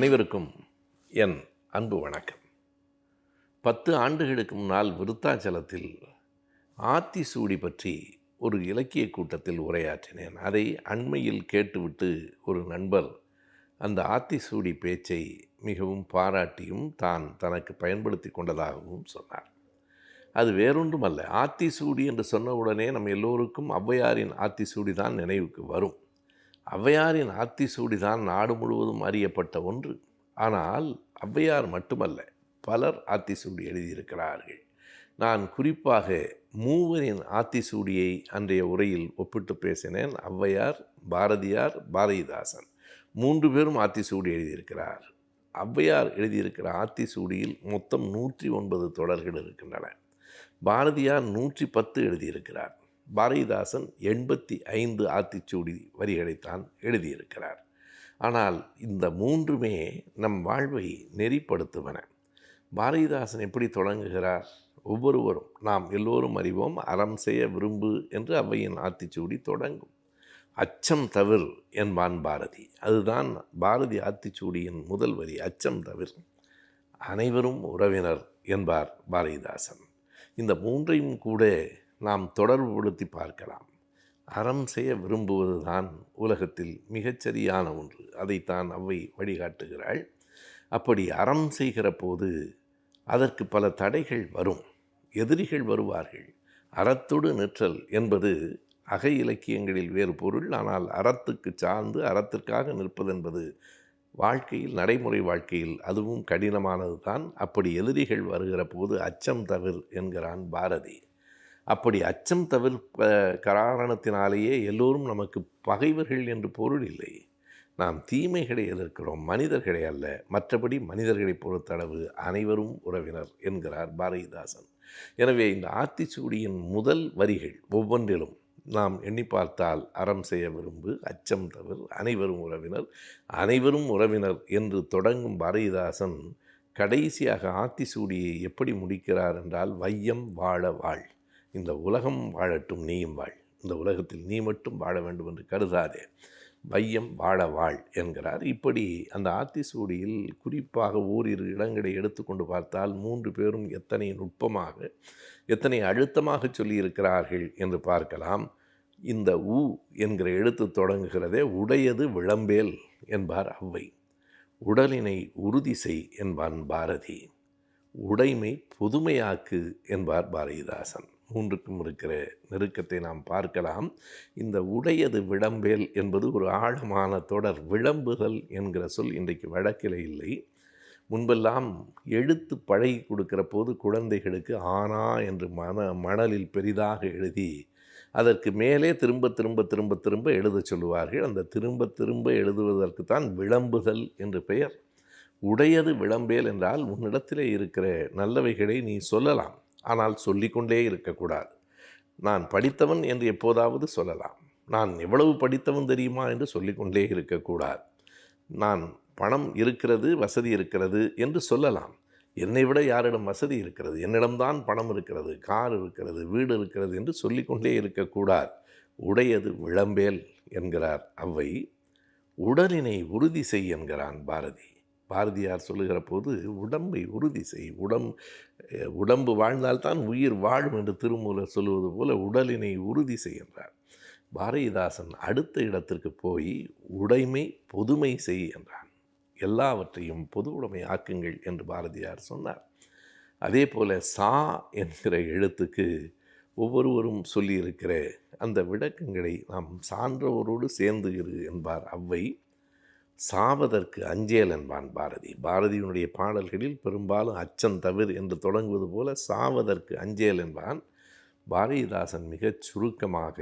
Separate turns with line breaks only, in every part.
அனைவருக்கும் என் அன்பு வணக்கம். பத்து ஆண்டுகளுக்கு முன்னால் விருத்தாச்சலத்தில் ஆத்திசூடி பற்றி ஒரு இலக்கிய கூட்டத்தில் உரையாற்றினேன். அதை அண்மையில் கேட்டுவிட்டு ஒரு நண்பர் அந்த ஆத்திசூடி பேச்சை மிகவும் பாராட்டியும் தான் தனக்கு பயன்படுத்தி கொண்டதாகவும் சொன்னார். அது வேறொன்றுமல்ல ஆத்திசூடி என்று சொன்ன உடனே நம்ம எல்லோருக்கும் ஔவையாரின் ஆத்திசூடி தான் நினைவுக்கு வரும். ஔவையாரின் ஆத்திசூடி தான் நாடு முழுவதும் அறியப்பட்ட ஒன்று. ஆனால் ஔவையார் மட்டுமல்ல பலர் ஆத்திசூடி எழுதியிருக்கிறார்கள். நான் குறிப்பாக மூவரின் ஆத்திசூடியை அன்றைய உரையில் ஒப்பிட்டு பேசினேன். ஔவையார் பாரதியார் பாரதிதாசன் மூன்று பேரும் ஆத்திசூடி எழுதியிருக்கிறார். ஔவையார் எழுதியிருக்கிற ஆத்திசூடியில் மொத்தம் நூற்றி ஒன்பது தொடர்கள் இருக்கின்றன. பாரதியார் நூற்றி பத்து எழுதியிருக்கிறார். பாரதிதாசன் எண்பத்தி ஐந்து ஆத்திச்சூடி வரிகளைத்தான் எழுதியிருக்கிறார். ஆனால் இந்த மூன்றுமே நம் வாழ்வை நெறிப்படுத்துவன. பாரதிதாசன் எப்படி தொடங்குகிறார்? ஒவ்வொருவரும் நாம் எல்லோரும் அறிவோம் அறம் செய்ய விரும்பு என்று அவையின் ஆத்திச்சூடி தொடங்கும். அச்சம் தவிர் என்பான் பாரதி. அதுதான் பாரதி ஆத்திச்சூடியின் முதல் வரி அச்சம் தவிர். அனைவரும் உறவினர் என்பார் பாரதிதாசன். இந்த மூன்றையும் கூட நாம் தொடர்புபடுத்தி பார்க்கலாம். அறம் செய்ய விரும்புவது தான் உலகத்தில் மிகச்சரியான ஒன்று. அதைத்தான் அவை வழிகாட்டுகிறாள். அப்படி அறம் செய்கிற போது அதற்கு பல தடைகள் வரும். எதிரிகள் வருவார்கள். அறத்தோடு நிற்றல் என்பது அகை இலக்கியங்களில் வேறு பொருள். ஆனால் அறத்துக்கு சார்ந்து அறத்திற்காக நிற்பதென்பது வாழ்க்கையில் நடைமுறை வாழ்க்கையில் அதுவும் கடினமானது தான் அப்படி எதிரிகள் வருகிற போது அச்சம் தவிர என்கிறான் பாரதி. அப்படி அச்சம் தவிர்ப்ப காரணத்தினாலேயே எல்லோரும் நமக்கு பகைவர்கள் என்று பொருள் இல்லை. நாம் தீமைகளை எதிர்க்கிறோம் மனிதர்களை அல்ல மற்றபடி மனிதர்களை பொறுத்தளவு அனைவரும் உறவினர் என்கிறார் பாரதிதாசன். எனவே இந்த ஆத்திச்சூடியின் முதல் வரிகள் ஒவ்வொன்றிலும் நாம் எண்ணி பார்த்தால் அறம் செய்ய விரும்பு அச்சம் தவிர அனைவரும் உறவினர் அனைவரும் உறவினர் என்று தொடங்கும் பாரதிதாசன் கடைசியாக ஆத்திசூடியை எப்படி முடிக்கிறார் என்றால் வையம் வாழ வாழ். இந்த உலகம் வாழட்டும் நீயும் வாழ். இந்த உலகத்தில் நீ மட்டும் வாழ வேண்டும் என்று கருதாதே. வையம் வாழ வாழ் என்கிறார். இப்படி அந்த ஆத்திசூடியில் குறிப்பாக ஓரிரு இடங்களை எடுத்துக்கொண்டு பார்த்தால் மூன்று பேரும் எத்தனை நுட்பமாக எத்தனை அழுத்தமாக சொல்லியிருக்கிறார்கள் என்று பார்க்கலாம். இந்த உ என்கிற எழுத்து தொடங்குகிறதே உடையது விளம்பேல் என்பார் அவ்வை. உடலினை உறுதி செய் என்பான் பாரதி. உடைமை புதுமையாக்கு என்பார் பாரதிதாசன். மூன்றுக்கும் இருக்கிற நெருக்கத்தை நாம் பார்க்கலாம். இந்த உடையது விளம்பேல் என்பது ஒரு ஆழமான தொடர் விளம்புதல் என்கிற சொல் இன்றைக்கு வழக்கில் இல்லை. முன்பெல்லாம் எழுத்து பழகி கொடுக்கிற போது குழந்தைகளுக்கு ஆனா என்று மன மணலில் பெரிதாக எழுதி அதற்கு மேலே திரும்ப திரும்ப திரும்ப திரும்ப எழுத சொல்லுவார்கள். அந்த திரும்ப திரும்ப எழுதுவதற்கு தான் விளம்புதல் என்று பெயர். உடையது விளம்பேல் என்றால் உன்னிடத்திலே இருக்கிற நல்லவைகளை நீ சொல்லலாம். ஆனால் சொல்லிக்கொண்டே இருக்கக்கூடாது. நான் படித்தவன் என்று எப்போதாவது சொல்லலாம். நான் எவ்வளவு படித்தவன் தெரியுமா என்று சொல்லிக்கொண்டே இருக்கக்கூடாது. நான் பணம் இருக்கிறது வசதி இருக்கிறது என்று சொல்லலாம். என்னை விட யாரிடம் வசதி இருக்கிறது? என்னிடம்தான் பணம் இருக்கிறது கார் இருக்கிறது வீடு இருக்கிறது என்று சொல்லிக்கொண்டே இருக்கக்கூடாது. உடையது விளம்பேல் என்கிறார் அவ்வை. உடலினை உறுதி செய் என்கிறான் பாரதி. பாரதியார் சொல்லுகிற போது உடம்பை உறுதி செய். உடம் உடம்பு வாழ்ந்தால்தான் உயிர் வாழும் என்று திருமூலர் சொல்லுவது போல உடலினை உறுதி செய்கின்றார் பாரதிதாசன் அடுத்த இடத்திற்கு போய் உடைமை பொதுமை செய் என்றான். எல்லாவற்றையும் பொது உடைமை ஆக்குங்கள் என்று பாரதியார் சொன்னார். அதே போல சா என்கிற எழுத்துக்கு ஒவ்வொருவரும் சொல்லியிருக்கிற அந்த விளக்கங்களை நாம் சான்றவரோடு சேர்ந்து இரு என்பார் அவ்வை. சாவதற்கு அஞ்சேல் என்பான் பாரதி. பாரதியினுடைய பாடல்களில் பெரும்பாலும் அச்சம் தவிர் என்று தொடங்குவது போல சாவதற்கு அஞ்சேல் என்பான். பாரதிதாசன் மிகச் சுருக்கமாக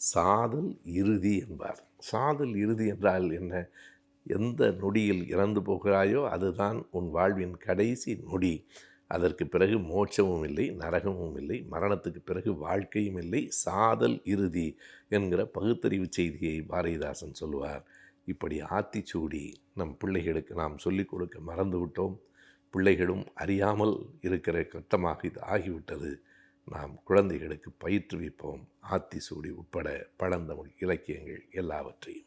சாதல் இறுதி என்பார். சாதல் இறுதி என்றால் என்ன? எந்த நொடியில் இறந்து போகிறாயோ அதுதான் உன் வாழ்வின் கடைசி நொடி. அதற்கு பிறகு மோட்சமும் இல்லை நரகமும் இல்லை மரணத்துக்கு பிறகு வாழ்க்கையும் இல்லை சாதல் இறுதி என்கிற பகுத்தறிவு செய்தியை பாரதிதாசன் சொல்லுவார். இப்படி ஆத்திச்சூடி நம் பிள்ளைகளுக்கு நாம் சொல்லிக் கொடுக்க மறந்துவிட்டோம். பிள்ளைகளும் அறியாமல் இருக்கிற கட்டமாக இது ஆகிவிட்டது. நாம் குழந்தைகளுக்கு பயிற்றுவிப்போம். ஆத்திசூடி உட்பட பழந்தமிழ் இலக்கியங்கள் எல்லாவற்றையும்.